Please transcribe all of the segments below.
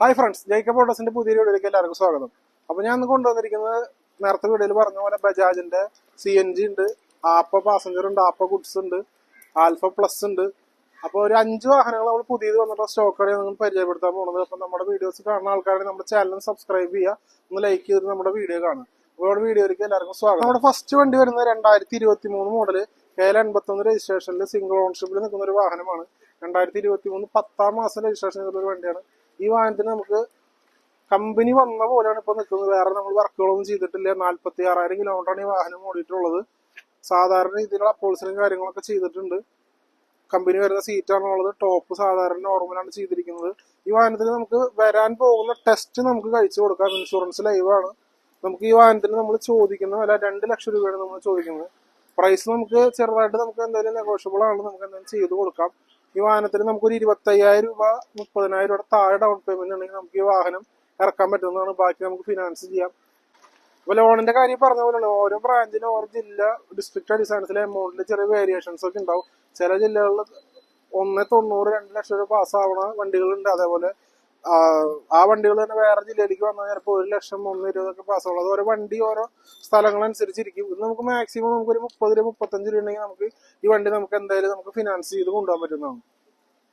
Hi friends Jacob ഓട്ടോസിന്റെ പുതിയ വീഡിയോയിലേക്ക് എല്ലാവർക്കും സ്വാഗതം. അപ്പൊ ഞാൻ ഇന്ന് കൊണ്ടുവന്നിരിക്കുന്നത് നേരത്തെ വീഡിയോയിൽ പറഞ്ഞ പോലെ ബജാജിന്റെ സി എൻ ജി ഉണ്ട് ആപ്പ പാസഞ്ചർ ഉണ്ട് ആപ്പ ഗുഡ്സ് ഉണ്ട് ആൽഫ പ്ലസ് ഉണ്ട്. അപ്പോൾ ഒരു അഞ്ച് വാഹനങ്ങൾ നമ്മൾ പുതിയത് വന്നിട്ട് സ്റ്റോക്കാണ് നിങ്ങൾ പരിചയപ്പെടുത്താൻ പോകുന്നത് അപ്പോൾ നമ്മുടെ വീഡിയോസ് കാണുന്ന ആൾക്കാരെ നമ്മുടെ ചാനൽ സബ്സ്ക്രൈബ് ചെയ്യുക ഒന്ന് ലൈക്ക് ചെയ്ത് നമ്മുടെ വീഡിയോ കാണുക. അപ്പോൾ നമ്മുടെ വീഡിയോയിലേക്ക് എല്ലാവർക്കും സ്വാഗതം. നമ്മുടെ ഫസ്റ്റ് വണ്ടി വരുന്നത് രണ്ടായിരത്തി ഇരുപത്തി മൂന്ന് മോഡൽ കെ എൽ എൺപത്തൊന്ന് രജിസ്ട്രേഷനിൽ സിംഗിൾ ഓൺഷിപ്പിൽ നിൽക്കുന്ന ഒരു വാഹനമാണ്. രണ്ടായിരത്തി ഇരുപത്തി മൂന്ന് പത്താം മാസം രജിസ്ട്രേഷൻ ചെയ്തിട്ടുള്ള ഒരു വണ്ടിയാണ് ഈ വാഹനത്തിന് നമുക്ക് കമ്പനി വന്ന പോലെയാണ് ഇപ്പൊ നിൽക്കുന്നത്. വേറെ നമ്മൾ വർക്കുകളൊന്നും ചെയ്തിട്ടില്ല. നാല്പത്തി ആറായിരം കിലോമീറ്ററാണ് ഈ വാഹനം ഓടിയിട്ടുള്ളത്. സാധാരണ രീതിയിലുള്ള അപ്പോൾസിനും കാര്യങ്ങളൊക്കെ ചെയ്തിട്ടുണ്ട്. കമ്പനി വരുന്ന സീറ്റാണുള്ളത് ടോപ്പ് സാധാരണ നോർമലാണ് ചെയ്തിരിക്കുന്നത്. ഈ വാഹനത്തിന് നമുക്ക് വരാൻ പോകുന്ന ടെസ്റ്റ് നമുക്ക് കഴിച്ചു കൊടുക്കാം. ഇൻഷുറൻസ് ലൈവാണ് നമുക്ക് ഈ വാഹനത്തിന് നമ്മൾ ചോദിക്കുന്ന വില രണ്ട് ലക്ഷം രൂപയാണ് നമ്മൾ ചോദിക്കുന്നത്. പ്രൈസ് നമുക്ക് ചെറുതായിട്ട് നമുക്ക് എന്തായാലും നെഗോഷ്യബിൾ ആണ്. നമുക്ക് എന്തായാലും ചെയ്ത് കൊടുക്കാം. ഈ വാഹനത്തിന് നമുക്കൊരു ഇരുപത്തയ്യായിരം രൂപ മുപ്പതിനായിരം രൂപ താഴെ ഡൗൺ പേയ്മെന്റ് ഉണ്ടെങ്കിൽ നമുക്ക് ഈ വാഹനം ഇറക്കാൻ പറ്റുന്നതാണ്. ബാക്കി നമുക്ക് ഫിനാൻസ് ചെയ്യാം. അപ്പൊ ലോണിന്റെ കാര്യം പറഞ്ഞ പോലെയാണ് ഓരോ ബ്രാഞ്ചിനും ഓരോ ജില്ല ഡിസ്ട്രിക്ട് അടിസ്ഥാനത്തിലെ എമൗണ്ടിൽ ചെറിയ വേരിയേഷൻസ് ഒക്കെ ഉണ്ടാവും. ചില ജില്ലകളിൽ ഒന്ന് തൊണ്ണൂറ് രണ്ട് ലക്ഷം രൂപ പാസ്സാവണ വണ്ടികളുണ്ട്. അതേപോലെ ആ, വണ്ടികൾ തന്നെ വേറെ ജില്ലയിലേക്ക് വന്നാൽ ചിലപ്പോൾ ഒരു ലക്ഷം ഒന്ന് ഇരുപതൊക്കെ പാസ്സുള്ളൂ അത് ഓരോ വണ്ടി ഓരോ സ്ഥലങ്ങളനുസരിച്ചിരിക്കും. ഇത് നമുക്ക് മാക്സിമം നമുക്ക് ഒരു മുപ്പത് രൂപ മുപ്പത്തഞ്ച് രൂപ ഉണ്ടെങ്കിൽ നമുക്ക് ഈ വണ്ടി നമുക്ക് എന്തായാലും നമുക്ക് ഫിനാൻസ് ചെയ്ത് കൊണ്ടുപോകാൻ പറ്റുന്നതാണ്.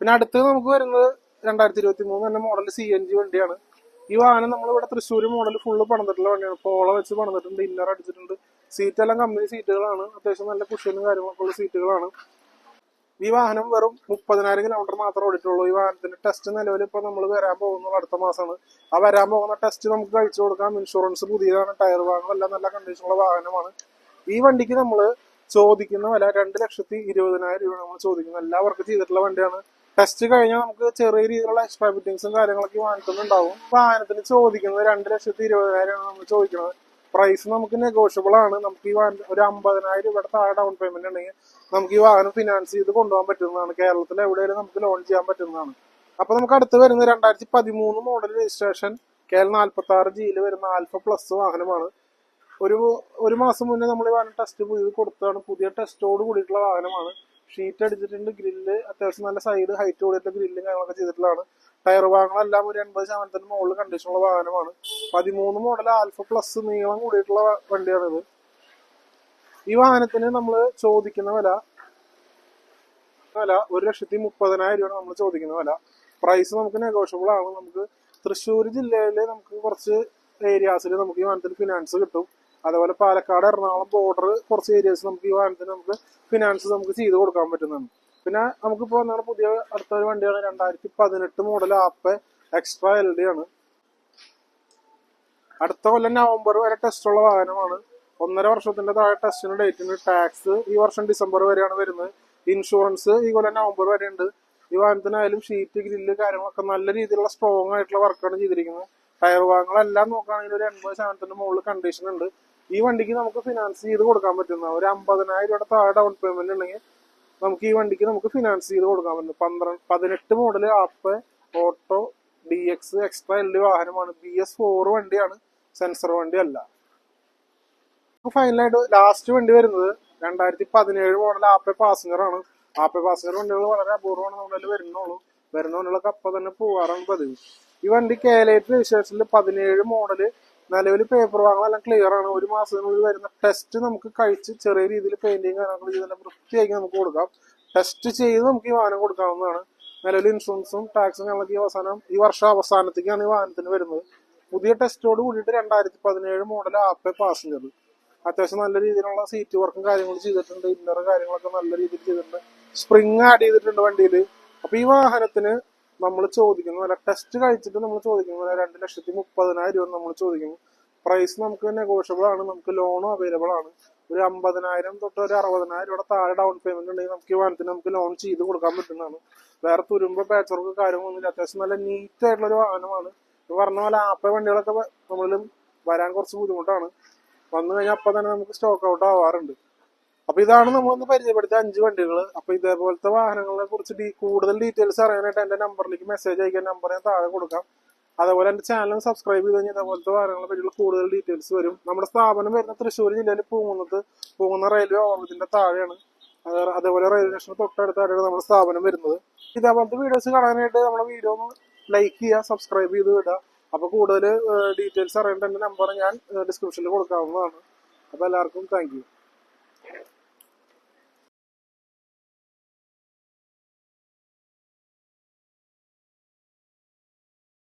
പിന്നെ അടുത്തത് നമുക്ക് വരുന്നത് രണ്ടായിരത്തി ഇരുപത്തി മൂന്ന് തന്നെ മോഡൽ സി എൻ ജി വണ്ടിയാണ്. ഈ വാഹനം നമ്മൾ ഇവിടെ തൃശ്ശൂർ മോഡൽ ഫുള്ള് പണിതിട്ടുള്ള വണ്ടിയാണ്. പോള വെച്ച് പണിതിട്ടുണ്ട് ഇന്നർ അടിച്ചിട്ടുണ്ട്. സീറ്റ് എല്ലാം കമ്പനി സീറ്റുകളാണ് അത്യാവശ്യം നല്ല കുഷ്യനും കാര്യങ്ങളൊക്കെ ഉള്ള സീറ്റുകളാണ് ഈ വാഹനം വെറും മുപ്പതിനായിരം കിലോമീറ്റർ മാത്രമേ ഓടിയിട്ടുള്ളൂ. ഈ വാഹനത്തിന്റെ ടെസ്റ്റ് നിലവിൽ ഇപ്പൊ നമ്മൾ വരാൻ പോകുന്നത് അടുത്ത മാസമാണ് ആ വരാൻ പോകുന്ന ടെസ്റ്റ് നമുക്ക് കഴിച്ചു കൊടുക്കാം. ഇൻഷുറൻസ് പുതിയതാണ്. ടയർ വാഹനമെല്ലാം നല്ല കണ്ടീഷനുള്ള വാഹനമാണ്. ഈ വണ്ടിക്ക് നമ്മൾ ചോദിക്കുന്ന വില രണ്ട് ലക്ഷത്തി ഇരുപതിനായിരം രൂപ നമ്മൾ ചോദിക്കുന്നത്. എല്ലാവർക്കും ചെയ്തിട്ടുള്ള വണ്ടിയാണ്. ടെസ്റ്റ് കഴിഞ്ഞാൽ നമുക്ക് ചെറിയ രീതിയിലുള്ള എക്സ്ട്രാ ഫിറ്റിംഗ്സും കാര്യങ്ങളൊക്കെ വാങ്ങിക്കുന്നുണ്ടാവും. വാഹനത്തിന് ചോദിക്കുന്നത് രണ്ട് ലക്ഷത്തി ഇരുപതിനായിരമാണ് നമ്മൾ ചോദിക്കുന്നത്. പ്രൈസ് നമുക്ക് നെഗോഷ്യബിൾ ആണ്. നമുക്ക് ഈ ഒരു അമ്പതിനായിരം രൂപയുടെ താഴെ ഡൗൺ പേയ്മെന്റ് ഉണ്ടെങ്കിൽ നമുക്ക് ഈ വാഹനം ഫിനാൻസ് ചെയ്ത് കൊണ്ടുപോകാൻ പറ്റുന്നതാണ്. കേരളത്തിൽ എവിടെയെങ്കിലും നമുക്ക് ലോൺ ചെയ്യാൻ പറ്റുന്നതാണ്. അപ്പൊ നമുക്ക് അടുത്ത് വരുന്ന രണ്ടായിരത്തി പതിമൂന്ന് മോഡൽ രജിസ്ട്രേഷൻ കെ എൽ നാൽപ്പത്തി ആറ് ജിയിൽ വരുന്ന ആൽഫ പ്ലസ് വാഹനമാണ്. ഒരു ഒരു മാസം മുന്നേ നമ്മൾ ഈ വാഹനം ടെസ്റ്റ് ചെയ്ത് കൊടുത്തതാണ്. പുതിയ ടെസ്റ്റോട് കൂടിയിട്ടുള്ള വാഹനമാണ്. ഷീറ്റ് അടിച്ചിട്ടുണ്ട് ഗ്രില്ല് അത്യാവശ്യം നല്ല സൈഡ് ഹൈറ്റ് കൂടിയിട്ടുള്ള ഗ്രില്ലും കാര്യങ്ങളൊക്കെ ചെയ്തിട്ടുള്ളതാണ്. ടയർ ഭാഗങ്ങളെല്ലാം ഒരു എൺപത് ശതമാനത്തിന് മുകളിൽ കണ്ടീഷനുള്ള വാഹനമാണ്. പതിമൂന്ന് മോഡൽ ആൽഫ പ്ലസ് നീളം കൂടിയിട്ടുള്ള വണ്ടിയാണിത് ഈ വാഹനത്തിന് നമ്മൾ ചോദിക്കുന്ന വില വില ഒരു ലക്ഷത്തി മുപ്പതിനായിരം രൂപയാണ് നമ്മൾ ചോദിക്കുന്ന വില. പ്രൈസ് നമുക്ക് നെഗോഷ്യബിൾ ആണ് നമുക്ക് തൃശ്ശൂർ ജില്ലയിൽ നമുക്ക് കുറച്ച് ഏരിയാസിൽ നമുക്ക് ഈ വാഹനത്തിന് ഫിനാൻസ് കിട്ടും. അതേപോലെ പാലക്കാട് എറണാകുളം ബോർഡർ കുറച്ച് ഏരിയാസ് നമുക്ക് ഈ വാഹനത്തിന് നമുക്ക് ഫിനാൻസ് നമുക്ക് ചെയ്ത് കൊടുക്കാൻ പറ്റുന്നതാണ്. പിന്നെ നമുക്കിപ്പോൾ എന്താണ് പുതിയ അടുത്തൊരു വണ്ടിയാണ് രണ്ടായിരത്തി പതിനെട്ട് model Ape extra L D ആണ്. അടുത്ത കൊല്ലം നവംബർ വരെ ടെസ്റ്റ് ഉള്ള വാഹനമാണ്. ഒന്നര വർഷത്തിന്റെ താഴെ ടെസ്റ്റിന് ഡേറ്റിന് ടാക്സ് ഈ വർഷം ഡിസംബർ വരെയാണ് വരുന്നത്. ഇൻഷുറൻസ് ഈ കൊല്ലം നവംബർ വരെ ഉണ്ട്. ഈ വാഹനത്തിനായാലും ഷീറ്റ് ഗ്രില്ല് കാര്യങ്ങളൊക്കെ നല്ല രീതിയിലുള്ള സ്ട്രോങ് ആയിട്ടുള്ള വർക്കാണ് ചെയ്തിരിക്കുന്നത്. ടയർ ഭാഗങ്ങളെല്ലാം നോക്കുകയാണെങ്കിൽ ഒരു എൺപത് ശതമാനത്തിന്റെ മുകളിൽ കണ്ടീഷൻ ഉണ്ട്. ഈ വണ്ടിക്ക് നമുക്ക് ഫിനാൻസ് ചെയ്ത് കൊടുക്കാൻ പറ്റുന്ന ഒരു അമ്പതിനായിരം രൂപയുടെ താഴെ ഡൗൺ പേയ്മെന്റ് ഉണ്ടെങ്കിൽ നമുക്ക് ഈ വണ്ടിക്ക് നമുക്ക് ഫിനാൻസ് ചെയ്ത് കൊടുക്കാൻ പറ്റും പന്ത്രണ്ട് പതിനെട്ട് model Ape auto D X extra L വാഹനമാണ്. ബി എസ് ഫോർ വണ്ടിയാണ്. സെൻസർ വണ്ടി അല്ല. ഫൈനലായിട്ട് ലാസ്റ്റ് വണ്ടി വരുന്നത് രണ്ടായിരത്തി പതിനേഴ് മോഡൽ ആപ്പെ പാസഞ്ചർ ആണ്. ആപ്പെ പാസഞ്ചർ വണ്ടികൾ വളരെ അപൂർവമാണ് നമ്മുടെ വരുന്നുള്ളൂ. വരുന്ന വണ്ടികളൊക്കെ അപ്പൊ തന്നെ പോവാറാണ് പതിവ്. ഈ വണ്ടി കേലേറ്റ് രജിസ്ട്രേഷനിൽ പതിനേഴ് മോഡൽ നിലവിൽ പേപ്പർ വാങ്ങലെല്ലാം ക്ലിയർ ആണ്. ഒരു മാസത്തിനുള്ളിൽ വരുന്ന ടെസ്റ്റ് നമുക്ക് കഴിച്ച് ചെറിയ രീതിയിൽ പെയിന്റിങ് കാര്യങ്ങളൊക്കെ ചെയ്ത് നല്ല വൃത്തിയാക്കി നമുക്ക് കൊടുക്കാം. ടെസ്റ്റ് ചെയ്ത് നമുക്ക് ഈ വാഹനം കൊടുക്കാവുന്നതാണ്. നിലവിൽ ഇൻഷുറൻസും ടാക്സും ഞങ്ങൾക്ക് ഈ അവസാനം ഈ വർഷം അവസാനത്തേക്കാണ് ഈ വാഹനത്തിന് വരുന്നത്. പുതിയ ടെസ്റ്റോട് കൂടിയിട്ട് രണ്ടായിരത്തി പതിനേഴ് മോഡൽ ആപ്പെ പാസഞ്ചർ അത്യാവശ്യം നല്ല രീതിയിലുള്ള സീറ്റ് വർക്കും കാര്യങ്ങളും ചെയ്തിട്ടുണ്ട്. ഇന്നർ കാര്യങ്ങളൊക്കെ നല്ല രീതിയിൽ ചെയ്തിട്ടുണ്ട്. സ്പ്രിങ് ആഡ് ചെയ്തിട്ടുണ്ട് വണ്ടിയിൽ അപ്പൊ ഈ വാഹനത്തിന് നമ്മൾ ചോദിക്കുന്ന വില ടെസ്റ്റ് കഴിച്ചിട്ട് നമ്മൾ ചോദിക്കുന്ന വില രണ്ട് ലക്ഷത്തി മുപ്പതിനായിരം രൂപ നമ്മൾ ചോദിക്കുന്നു. പ്രൈസ് നമുക്ക് നെഗോഷ്യബിൾ ആണ്. നമുക്ക് ലോണും അവൈലബിൾ ആണ്. ഒരു അമ്പതിനായിരം തൊട്ട് ഒരു അറുപതിനായിരം രൂപ താഴെ ഡൗൺ പേയ്മെന്റ് ഉണ്ടെങ്കിൽ നമുക്ക് ഈ വാഹനത്തിന് നമുക്ക് ലോൺ ചെയ്ത് കൊടുക്കാൻ പറ്റുന്നതാണ്. വേറെ തുരുമ്പോ പാച്ച് വർക്ക് കാര്യങ്ങളൊന്നുമില്ല അത്യാവശ്യം നല്ല നീറ്റ് ആയിട്ടുള്ള ഒരു വാഹനമാണ്. പറഞ്ഞ പോലെ ആപ്പ വണ്ടികളൊക്കെ നമ്മളിലും വരാൻ കുറച്ച് ബുദ്ധിമുട്ടാണ്. വന്നു കഴിഞ്ഞാൽ അപ്പൊ തന്നെ നമുക്ക് സ്റ്റോക്ക് ഔട്ട് ആവാറുണ്ട്. അപ്പൊ ഇതാണ് നമ്മളൊന്ന് പരിചയപ്പെടുത്തിയ അഞ്ച് വണ്ടികൾ അപ്പൊ ഇതേപോലത്തെ വാഹനങ്ങളെ കുറിച്ച് കൂടുതൽ ഡീറ്റെയിൽസ് അറിയാനായിട്ട് എന്റെ നമ്പറിലേക്ക് മെസ്സേജ് അയക്കാൻ നമ്പർ ഞാൻ താഴെ കൊടുക്കാം. അതേപോലെ എന്റെ ചാനൽ സബ്സ്ക്രൈബ് ചെയ്ത് കഴിഞ്ഞാൽ ഇതേപോലത്തെ വാഹനങ്ങളെ പറ്റിയുള്ള കൂടുതൽ ഡീറ്റെയിൽസ് വരും. നമ്മുടെ സ്ഥാപനം വരുന്ന തൃശ്ശൂർ ജില്ലയിൽ പൂങ്ങുന്നത് പൂങ്ങുന്ന റെയിൽവേ ഓവർബ്രിഡ്ജിന്റെ താഴെയാണ്. അതേപോലെ റെയിൽവേ സ്റ്റേഷൻ തൊട്ടടുത്തായിട്ടാണ് നമ്മുടെ സ്ഥാപനം വരുന്നത്. ഇതേപോലത്തെ വീഡിയോസ് കാണാനായിട്ട് നമ്മുടെ വീഡിയോ ഒന്ന് ലൈക്ക് ചെയ്യുക സബ്സ്ക്രൈബ് ചെയ്ത് വിടുക. അപ്പോൾ കൂടുതൽ ഡീറ്റെയിൽസ് അറിയേണ്ട എന്റെ നമ്പർ ഞാൻ ഡിസ്ക്രിപ്ഷനിൽ കൊടുക്കാവുന്നതാണ്. അപ്പോൾ എല്ലാവർക്കും താങ്ക്